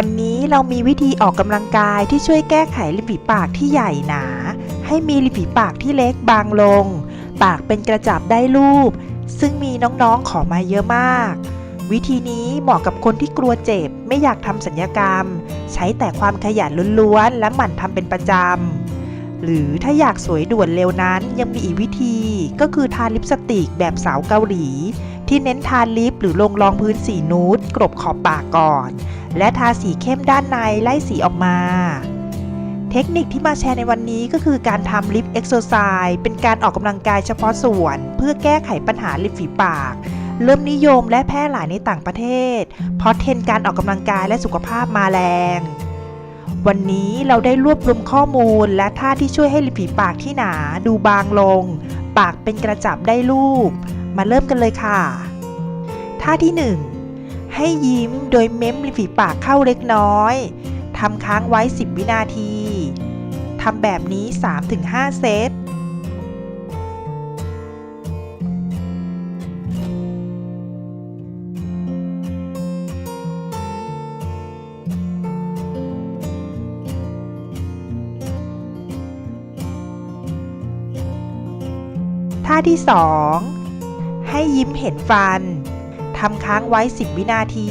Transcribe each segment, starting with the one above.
วันนี้เรามีวิธีออกกำลังกายที่ช่วยแก้ไขริมฝีปากที่ใหญ่หนา ให้มีริมฝีปากที่เล็กบางลง ปากเป็นกระจับได้รูป ซึ่งมีน้องๆขอมาเยอะมาก วิธีนี้เหมาะกับคนที่กลัวเจ็บ ไม่อยากทำสัญญกรรม ใช้แต่ความขยันล้วนๆและหมั่นทำเป็นประจำ หรือถ้าอยากสวยด่วนเร็วนั้นยังมีอีกวิธีก็คือทาลิปสติกแบบสาวเกาหลี ที่เน้นทาลิปหรือลงรองพื้นสีนูดกรบขอบปากก่อน และทาสีเข้มด้านในไล่สีออกมา เทคนิคที่มาแชร์ในวันนี้ก็คือการทำลิปเอ็กโซไซส์เป็นการออกกำลังกายเฉพาะส่วน เพื่อแก้ไขปัญหาริมฝีปาก เริ่มนิยมและแพร่หลายในต่างประเทศ เพราะเทรนการออกกำลังกายและสุขภาพมาแรงวันนี้เราได้รวบรวมข้อมูลและท่าที่ช่วยให้ริมฝีปากที่หนา ดูบางลง ปากเป็นกระจับได้รูป มาเริ่มกันเลยค่ะ ท่าที่ 1 ให้ยิ้มโดยเม้มริมฝีปากเข้าเล็กน้อย ทำค้างไว้ 10 วินาที ทำแบบนี้ 3-5 เซตท่าที่ 2 ให้ยิ้มเห็นฟัน ทำค้างไว้ 10 วินาที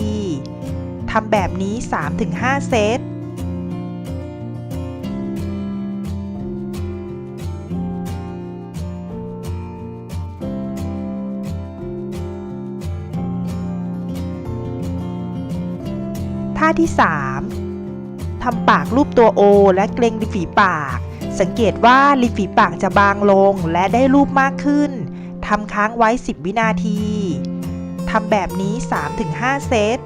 ทำแบบนี้ 3-5 เซตท่าที่ 3 ทำปากรูปตัวโอ และเกรงริมฝีปาก สังเกตว่าริมฝีปากจะบางลงและได้รูปมากขึ้น ทำค้างไว้ 10 วินาที ทำแบบนี้ 3-5 เซต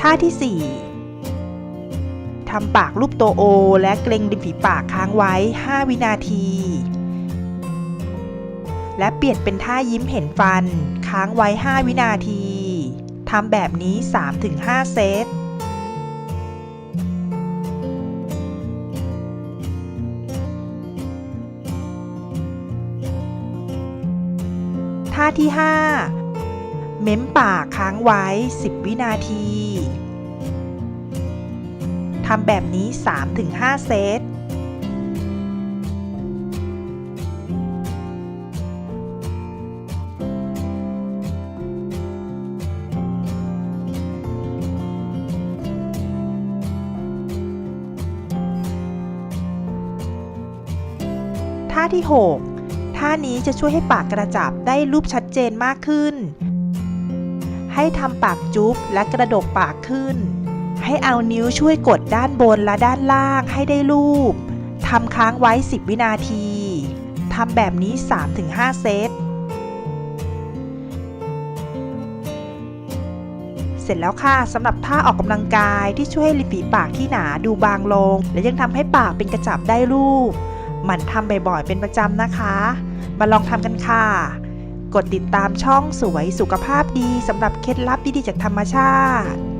ท่าที่ 4 ทำปากรูปตัวโอ และเกรงริมฝีปากค้างไว้ 5 วินาที และเปลี่ยนเป็นท่ายิ้มเห็นฟัน ค้างไว้ 5 วินาที ทำแบบนี้ 3-5 เซต ที่ 5 เม้มปากค้างไว้ 10 วินาที ทำแบบนี้ 3-5 เซตท่าที่ 6 ท่านี้จะช่วยให้ปากกระจับได้รูปชัดเจนมากขึ้น ให้ทำปากจุ๊บและกระดกปากขึ้น ให้เอานิ้วช่วยกดด้านบนและด้านล่างให้ได้รูปทำค้างไว้ 10 วินาทีทำแบบนี้ 3-5 เซต เสร็จแล้วค่ะสำหรับท่าออกกำลังกายที่ช่วยให้ริมฝีปากที่หนาดูบางลง และยังทำให้ปากเป็นกระจับได้รูป หมั่นทำบ่อยๆ เป็นประจำนะคะ มาลองทำกันค่ะ กดติดตามช่องสวยสุขภาพดีสำหรับเคล็ดลับดีๆจากธรรมชาติ